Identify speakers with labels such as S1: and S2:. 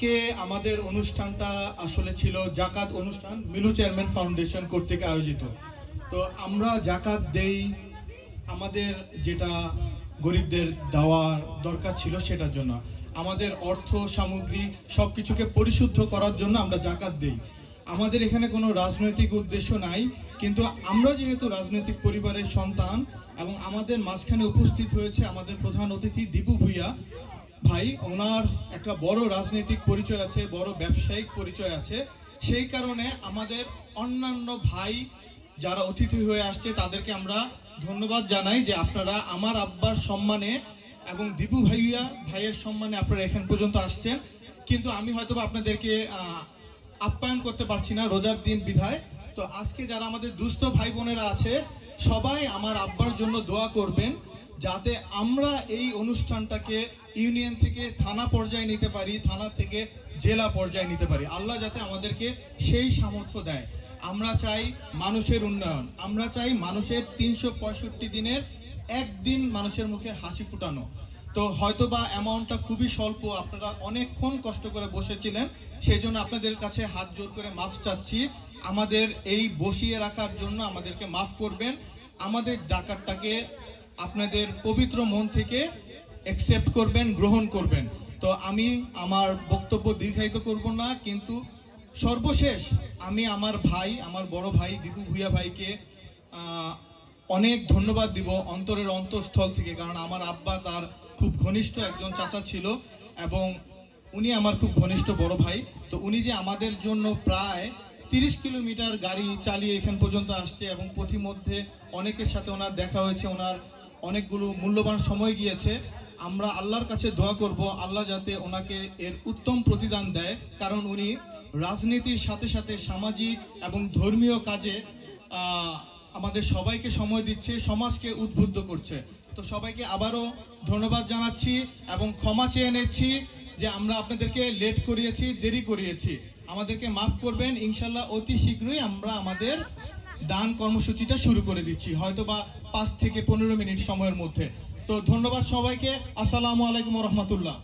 S1: আজকে আমাদের অনুষ্ঠানটা আসলে ছিল জাকাত অনুষ্ঠান, মিলু চেয়ারম্যান ফাউন্ডেশন কর্তৃক আয়োজিত। তো আমরা জাকাত দেই আমাদের যেটা গরিবদের দেওয়ার দরকার ছিল সেটার জন্য। আমাদের অর্থ, সামগ্রী সব কিছুকে পরিশুদ্ধ করার জন্য আমরা জাকাত দেই। আমাদের এখানে কোনো রাজনৈতিক উদ্দেশ্য নাই, কিন্তু আমরা যেহেতু রাজনৈতিক পরিবারের সন্তান এবং আমাদের মাঝখানে উপস্থিত হয়েছে আমাদের প্রধান অতিথি দীপু ভুইয়া ভাই, ওনার একটা বড় রাজনৈতিক পরিচয় আছে, বড় ব্যবসায়িক পরিচয় আছে। সেই কারণে আমাদের অন্যান্য ভাই যারা অতিথি হয়ে আসছে, তাদেরকে আমরা ধন্যবাদ জানাই যে আপনারা আমার আব্বার সম্মানে এবং দীপু ভাইয়া ভাইয়ের সম্মানে আপনারা এখান পর্যন্ত আসছেন। কিন্তু আমি হয়তো আপনাদেরকে আপ্যায়ন করতে পারছি না, রোজার দিন বিধায়। তো আজকে যারা আমাদের দুস্থ ভাই বোনেরা আছে, সবাই আমার আব্বার জন্য দোয়া করবেন। যাতে আমরা এই অনুষ্ঠানটাকে ইউনিয়ন থেকে থানা পর্যায়ে নিতে পারি, থানা থেকে জেলা পর্যায়ে নিতে পারি। আল্লাহ যাতে আমাদেরকে সেই সামর্থ্য দেয়। আমরা চাই মানুষের উন্নয়ন। আমরা চাই মানুষের তিনশো পঁয়ষট্টি দিনের একদিন মানুষের মুখে হাসি ফুটানো। তো হয়তো বা অ্যামাউন্টটা খুবই স্বল্প, আপনারা অনেকক্ষণ কষ্ট করে বসেছিলেন সেই জন্য আপনাদের কাছে হাত জোর করে মাফ চাচ্ছি। আমাদের এই বসিয়ে রাখার জন্য আমাদেরকে মাফ করবেন। আমাদের ডাকাতটাকে আপনাদের পবিত্র মন থেকে অ্যাকসেপ্ট করবেন, গ্রহণ করবেন। তো আমি আমার বক্তব্য দীর্ঘায়িত করব না, কিন্তু সর্বশেষ আমি আমার ভাই, আমার বড় ভাই দীপু ভুইয়া ভাইকে অনেক ধন্যবাদ দিব অন্তরের অন্তঃস্থল থেকে, কারণ আমার আব্বা তার খুব ঘনিষ্ঠ একজন চাচা ছিল এবং উনি আমার খুব ঘনিষ্ঠ বড় ভাই। তো উনি যে আমাদের জন্য প্রায় তিরিশ কিলোমিটার গাড়ি চালিয়ে এখান পর্যন্ত আসছে এবং পথিমধ্যে অনেকের সাথে ওনার দেখা হয়েছে, ওনার অনেকগুলো মূল্যবান সময় গিয়েছে। আমরা আল্লাহর কাছে দোয়া করব, আল্লাহ যাতে ওনাকে এর উত্তম প্রতিদান দেয়। কারণ উনি রাজনীতির সাথে সাথে সামাজিক এবং ধর্মীয় কাজে আমাদের সবাইকে সময় দিচ্ছে, সমাজকে উদ্বুদ্ধ করছে। তো সবাইকে আবারও ধন্যবাদ জানাচ্ছি এবং ক্ষমা চেয়ে নিচ্ছি যে আমরা আপনাদেরকে লেট করিয়েছি, দেরি করিয়েছি। আমাদেরকে মাফ করবেন, ইনশাল্লাহ অতি শীঘ্রই আমরা আমাদের দান কর্মসূচিটা শুরু করে দিচ্ছি হয়তো বা পাঁচ থেকে পনেরো মিনিট সময়ের মধ্যে। তো ধন্যবাদ সবাইকে, আসসালামু আলাইকুম রহমতুল্লাহ।